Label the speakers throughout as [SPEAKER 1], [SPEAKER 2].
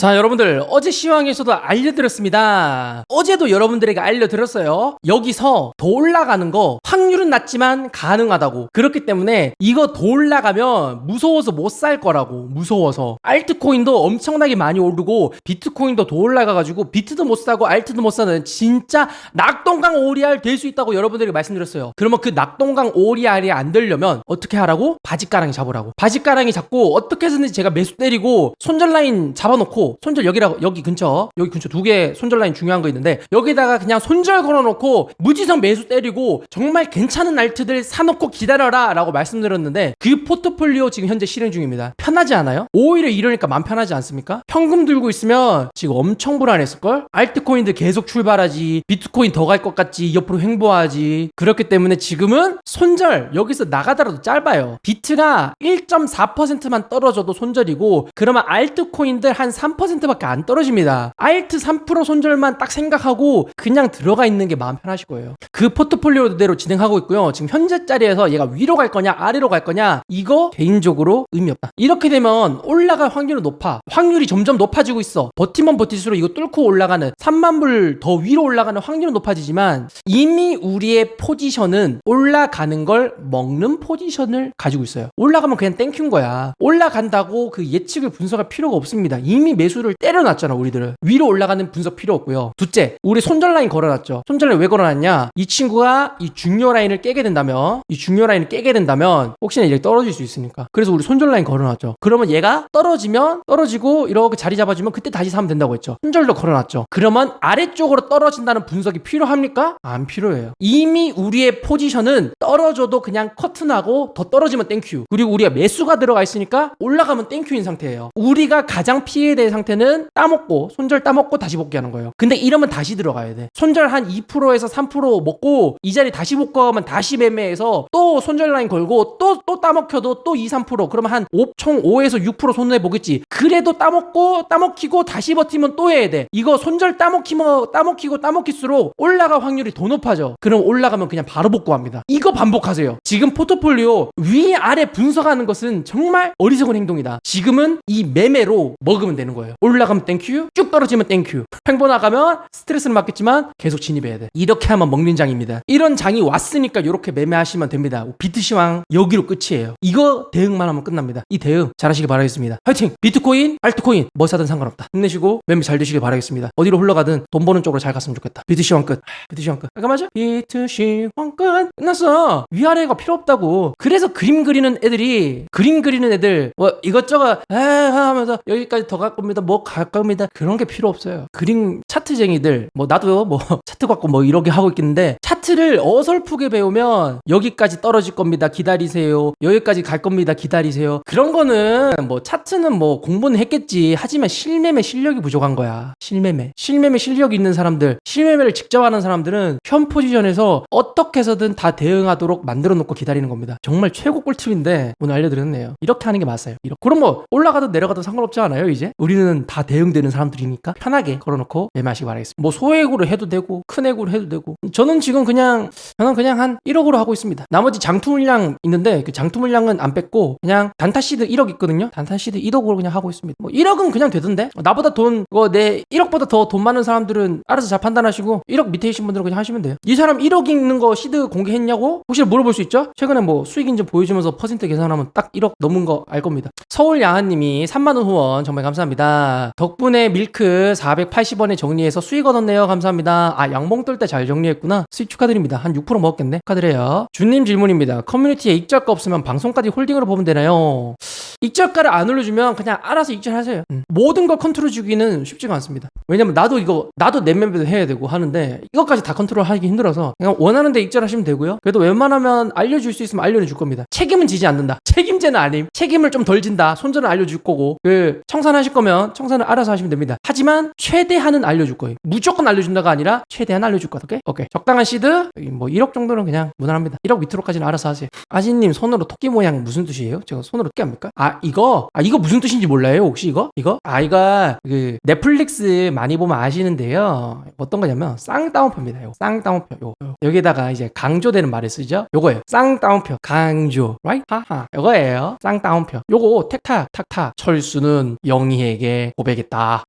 [SPEAKER 1] 자, 여러분들, 어제 시황에서도 알려드렸습니다. 어제도 여러분들에게 알려드렸어요. 여기서 더 올라가는 거 확률은 낮지만 가능하다고. 그렇기 때문에 이거 더 올라가면 무서워서 못 살 거라고. 무서워서. 알트코인도 엄청나게 많이 오르고 비트코인도 더 올라가가지고 비트도 못 사고 알트도 못 사는 진짜 낙동강 오리알 될 수 있다고 여러분들에게 말씀드렸어요. 그러면 그 낙동강 오리알이 안 되려면 어떻게 하라고? 바지가랑이 잡으라고. 바지가랑이 잡고 어떻게 해서든지 제가 매수 때리고 손절 라인 잡아놓고 손절 여기라고 여기 근처 여기 근처 두 개 손절 라인 중요한 거 있는데 여기다가 그냥 손절 걸어놓고 무지성 매수 때리고 정말 괜찮은 알트들 사놓고 기다려라 라고 말씀드렸는데 그 포트폴리오 지금 현재 실행 중입니다. 편하지 않아요? 오히려 이러니까 맘 편하지 않습니까? 현금 들고 있으면 지금 엄청 불안했을걸? 알트코인들 계속 출발하지 비트코인 더 갈 것 같지 옆으로 횡보하지 그렇기 때문에 지금은 손절 여기서 나가더라도 짧아요. 비트가 1.4%만 떨어져도 손절이고 그러면 알트코인들 한3% 밖에 안 떨어집니다. 알트 3% 손절만 딱 생각하고 그냥 들어가 있는 게 마음 편하실 거예요. 그 포트폴리오대로 진행하고 있고요. 지금 현재 자리에서 얘가 위로 갈 거냐 아래로 갈 거냐 이거 개인적으로 의미 없다. 이렇게 되면 올라갈 확률은 높아. 확률이 점점 높아지고 있어. 버티면 버틸수록 이거 뚫고 올라가는 3만 불 더 위로 올라가는 확률은 높아지지만 이미 우리의 포지션은 올라가는 걸 먹는 포지션을 가지고 있어요. 올라가면 그냥 땡큐인 거야. 올라간다고 그 예측을 분석할 필요가 없습니다. 이미 매수 를 때려놨잖아, 우리들은. 위로 올라가는 분석 필요 없고요. 둘째, 우리 손절 라인 걸어놨죠. 손절 라인 왜 걸어놨냐? 이 친구가 이 중요 라인을 깨게 된다면, 이 중요 라인을 깨게 된다면, 혹시나 이제 떨어질 수 있으니까. 그래서 우리 손절 라인 걸어놨죠. 그러면 얘가 떨어지면, 떨어지고 이렇게 자리 잡아주면 그때 다시 사면 된다고 했죠. 손절도 걸어놨죠. 그러면 아래쪽으로 떨어진다는 분석이 필요합니까? 안 필요해요. 이미 우리의 포지션은 떨어져도 그냥 커튼하고 더 떨어지면 땡큐. 그리고 우리가 매수가 들어가 있으니까 올라가면 땡큐인 상태예요. 우리가 가장 피해될 상태 는 따먹고 손절 따먹고 다시 복귀하는 거예요. 근데 이러면 다시 들어가야 돼. 손절 한 2%에서 3% 먹고 이 자리 다시 복구하면 다시 매매해서 또 손절 라인 걸고 또 또 따먹혀도 또 2, 3% 그러면 한 5, 총 5에서 6% 손해 보겠지. 그래도 따먹고 따먹히고 다시 버티면 또 해야 돼. 이거 손절 따먹히면 따먹히고 따먹힐수록 올라갈 확률이 더 높아져. 그럼 올라가면 그냥 바로 복구합니다. 이거 반복하세요. 지금 포트폴리오 위 아래 분석하는 것은 정말 어리석은 행동이다. 지금은 이 매매로 먹으면 되는 거예요. 올라가면 땡큐, 쭉 떨어지면 땡큐. 횡보 나가면 스트레스는 받겠지만 계속 진입해야 돼. 이렇게 하면 먹는 장입니다. 이런 장이 왔으니까 이렇게 매매하시면 됩니다. 비트시황 여기로 끝이에요. 이거 대응만 하면 끝납니다. 이 대응 잘하시길 바라겠습니다. 화이팅! 비트코인, 알트코인 뭐 사든 상관없다. 힘내시고 매매 잘 되시길 바라겠습니다. 어디로 흘러가든 돈 버는 쪽으로 잘 갔으면 좋겠다. 비트시황 끝. 비트시황 끝. 아까 맞아? 비트시황 끝. 끝났어. 위아래가 필요 없다고. 그래서 그림 그리는 애들이 그림 그리는 애들 뭐 이것저것 에 하면서 여기까지 더갈 겁니다. 뭐 갈 겁니다. 그런 게 필요 없어요. 그림 차트쟁이들 뭐 나도 뭐 차트 갖고 뭐 이렇게 하고 있겠는데 차트 를 어설프게 배우면 여기까지 떨어질 겁니다. 기다리세요. 여기까지 갈 겁니다. 기다리세요. 그런 거는 뭐 차트는 뭐 공부는 했겠지. 하지만 실매매 실력이 부족한 거야. 실매매. 실매매 실력 있는 사람들, 실매매를 직접 하는 사람들은 현 포지션에서 어떻게 해서든 다 대응하도록 만들어 놓고 기다리는 겁니다. 정말 최고 꿀팁인데 오늘 알려드렸네요. 이렇게 하는 게 맞아요. 이렇게. 그럼 뭐 올라가든 내려가든 상관없지 않아요, 이제? 우리는 다 대응되는 사람들이니까 편하게 걸어놓고 매매하시기 바라겠습니다. 뭐 소액으로 해도 되고 큰 액으로 해도 되고 저는 지금 그냥 저는 그냥 한 1억으로 하고 있습니다. 나머지 장투 물량 있는데 그 장투 물량은 안 뺐고 그냥 단타 시드 1억 있거든요. 단타 시드 1억으로 그냥 하고 있습니다. 뭐 1억은 그냥 되던데 나보다 돈 그거 내 1억보다 더 돈 많은 사람들은 알아서 잘 판단하시고 1억 밑에 계신 분들은 그냥 하시면 돼요. 이 사람 1억 있는 거 시드 공개했냐고 혹시 물어볼 수 있죠? 최근에 뭐 수익 인증 보여주면서 퍼센트 계산하면 딱 1억 넘은 거 알 겁니다. 서울 야한님이 3만 원 후원 정말 감사합니다. 덕분에 밀크 480원에 정리해서 수익 얻었네요. 감사합니다. 아 양봉 뜰 때 잘 정리했구나. 수익 축하 드립니다. 한 6% 먹었겠네. 축하드려요. 준님 질문입니다. 커뮤니티에 익절가 없으면 방송까지 홀딩으로 보면 되나요? 익절가를 안 올려주면 그냥 알아서 익절하세요. 음. 모든 걸 컨트롤 주기는 쉽지가 않습니다. 왜냐면 나도 이거 나도 내 멤버도 해야 되고 하는데 이것까지 다 컨트롤 하기 힘들어서 그냥 원하는 데 익절하시면 되고요. 그래도 웬만하면 알려줄 수 있으면 알려줄 겁니다. 책임은 지지 않는다. 책임제는 아님. 책임을 좀 덜 진다. 손절은 알려줄 거고 그 청산하실 거면 청산을 알아서 하시면 됩니다. 하지만 최대한은 알려줄 거예요. 무조건 알려준다가 아니라 최대한 알려줄 거다. 오케이? 오케이. 적당한 시드 플러스 뭐 1억 정도는 그냥 무난합니다. 1억 밑으로까지는 알아서 하세요. 아지님 손으로 토끼 모양 무슨 뜻이에요? 제가 손으로 어떻게 합니까? 아 이거 아 이거 무슨 뜻인지 몰라요 혹시 이거? 이거? 아 이거 그 넷플릭스 많이 보면 아시는데요. 어떤 거냐면 쌍따옴표입니다. 요 쌍따옴표 요, 요. 여기다가 이제 강조되는 말을 쓰죠. 요거예요. 쌍따옴표 강조 right? 하하 요거예요. 쌍따옴표 요거 택탁 탁탁 철수는 영희에게 고백했다.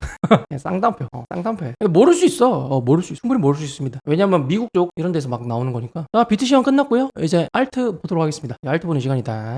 [SPEAKER 1] 네, 쌍따옴표 어, 쌍따옴표예요. 모를 수 있어. 어, 모를 수 있- 충분히 모를 수 있습니다. 왜냐면 미국 쪽 이런 데서 막 나오는 거니까. 아 비트 시간 끝났고요. 이제 알트 보도록 하겠습니다. 알트 보는 시간이다.